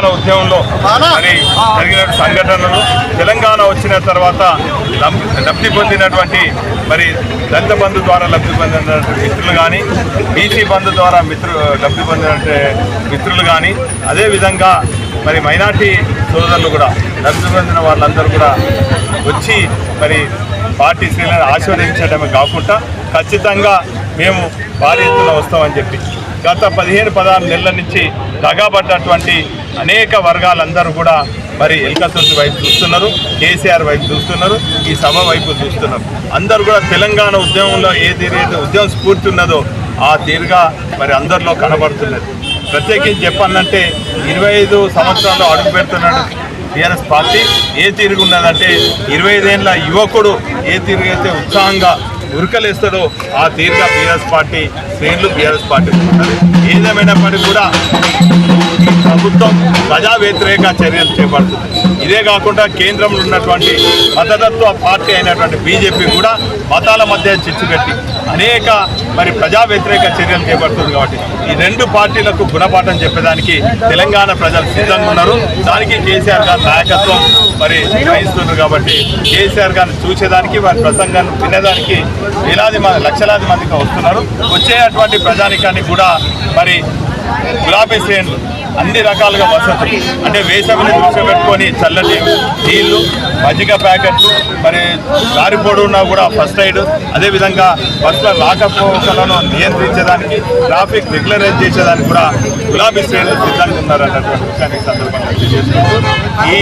తెలంగాణ ఉద్యమంలో మరి జరిగిన సంఘటనలు తెలంగాణ వచ్చిన తర్వాత లబ్ధి పొందినటువంటి మరి దళిత బంధు ద్వారా లబ్ధి పొందినటువంటి మిత్రులు కానీ బీసీ బంధు ద్వారా మిత్రు లబ్ధి పొందినటువంటి మిత్రులు కానీ అదేవిధంగా మరి మైనార్టీ సోదరులు కూడా లబ్ధి పొందిన వాళ్ళందరూ కూడా వచ్చి మరి పార్టీ శ్రేణులను ఆశీర్వదించడమే కాకుండా ఖచ్చితంగా మేము భారీ ఎత్తున వస్తామని చెప్పి గత పదిహేను పదహారు నెలల నుంచి దగాబడ్డటువంటి అనేక వర్గాలందరూ కూడా మరి ఎల్కసొంటి వైపు చూస్తున్నారు కేసీఆర్ వైపు చూస్తున్నారు ఈ సభ వైపు చూస్తున్నారు. అందరూ కూడా తెలంగాణ ఉద్యమంలో ఏ తీరైతే ఉద్యమం స్ఫూర్తి ఉన్నదో ఆ తీరుగా మరి అందరిలో కనబడుతున్నది. ప్రత్యేకించి చెప్పాలంటే ఇరవై ఐదు సంవత్సరాలు అడుగు పెడుతున్నాడు టీఆర్ఎస్ పార్టీ. ఏ తీరుగా ఉన్నదంటే ఇరవై ఐదేళ్ళ యువకుడు ఏ తీరుగైతే ఉత్సాహంగా ఉరకలేస్తాడో ఆ తీరుగా బీఆర్ఎస్ పార్టీ శ్రేణులు బీఆర్ఎస్ పార్టీ ఏదేమైనప్పటికీ కూడా ప్రభుత్వం ప్రజా వ్యతిరేక చర్యలు చేపడుతుంది. ఇదే కాకుండా కేంద్రంలో ఉన్నటువంటి మతతత్వ పార్టీ అయినటువంటి బీజేపీ కూడా మతాల మధ్య చిచ్చు పెట్టి అనేక మరి ప్రజా వ్యతిరేక చర్యలు చేపడుతుంది కాబట్టి ఈ రెండు పార్టీలకు గుణపాఠం చెప్పేదానికి తెలంగాణ ప్రజలు సిద్ధంగా ఉన్నారు. దానికి కేసీఆర్ గారి నాయకత్వం మరి వహిస్తున్నారు కాబట్టి కేసీఆర్ గారిని చూసేదానికి వారి ప్రసంగాన్ని వినేదానికి వేలాది మంది లక్షలాది మందికి వస్తున్నారు. వచ్చేటువంటి ప్రజానికాన్ని కూడా మరి గులాబీ శ్రేణులు అన్ని రకాలుగా వసతులు. అంటే వేసవిని దృష్టి పెట్టుకొని చల్లటి నీళ్ళు మజ్జిగ ప్యాకెట్లు మరి దారి పొడవునా కూడా ఫస్ట్ ఎయిడ్. అదేవిధంగా బస్సుల రాకపోకలను నియంత్రించేదానికి ట్రాఫిక్ రెగ్యులరైజ్ చేసేదానికి కూడా గులాబీ శ్రేణులు సిద్ధంగా ఉన్నారన్నటువంటి విషయాన్ని ఈ సందర్భంగా తెలియజేసుకుంటూ ఈ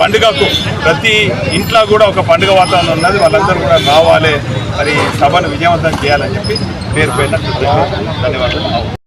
పండుగకు ప్రతి ఇంట్లో కూడా ఒక పండుగ వాతావరణం ఉన్నది. వాళ్ళందరూ కూడా రావాలి. మరి సభను విజయవంతం చేయాలని చెప్పి పేరు పైన ధన్యవాదాలు.